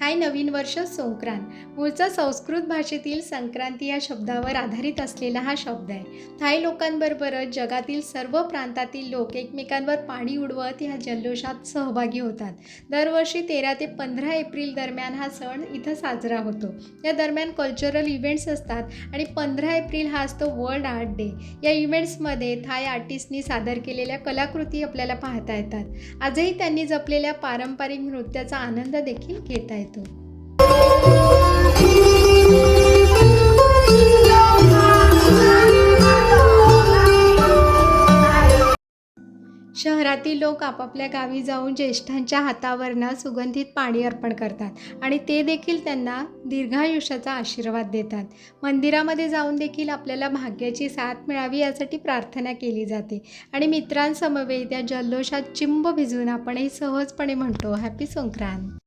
हाय नवीन वर्ष संक्रांत. मूळचा संस्कृत भाषेतील संक्रांती या शब्दावर आधारित असलेला हा शब्द आहे. थाय लोकांबरोबरच जगातील सर्व प्रांतातील लोक एकमेकांवर पाणी उडवत या जल्लोषात सहभागी होतात. दरवर्षी तेरा ते पंधरा एप्रिल दरम्यान हा सण इथं साजरा होतो. या दरम्यान कल्चरल इव्हेंट्स असतात आणि पंधरा एप्रिल हा असतो वर्ल्ड आर्ट डे. या इव्हेंट्समध्ये थाय आर्टिस्टनी सादर केलेल्या कलाकृती आपल्याला पाहता येतात. आजही त्यांनी जपलेल्या पारंपरिक नृत्याचा आनंद देखील घेता येतो. शहरातील लोक आपापल्या गावी जाऊन ज्येष्ठांच्या हातावरनं सुगंधित पाणी अर्पण करतात आणि ते देखील त्यांना दीर्घायुष्याचा आशीर्वाद देतात. मंदिरामध्ये जाऊन देखील आपल्याला भाग्याची साथ मिळावी यासाठी प्रार्थना केली जाते. आणि मित्रांसमवेत या जल्लोषात चिंब भिजून आपणही सहजपणे म्हणतो हॅपी संक्रांत.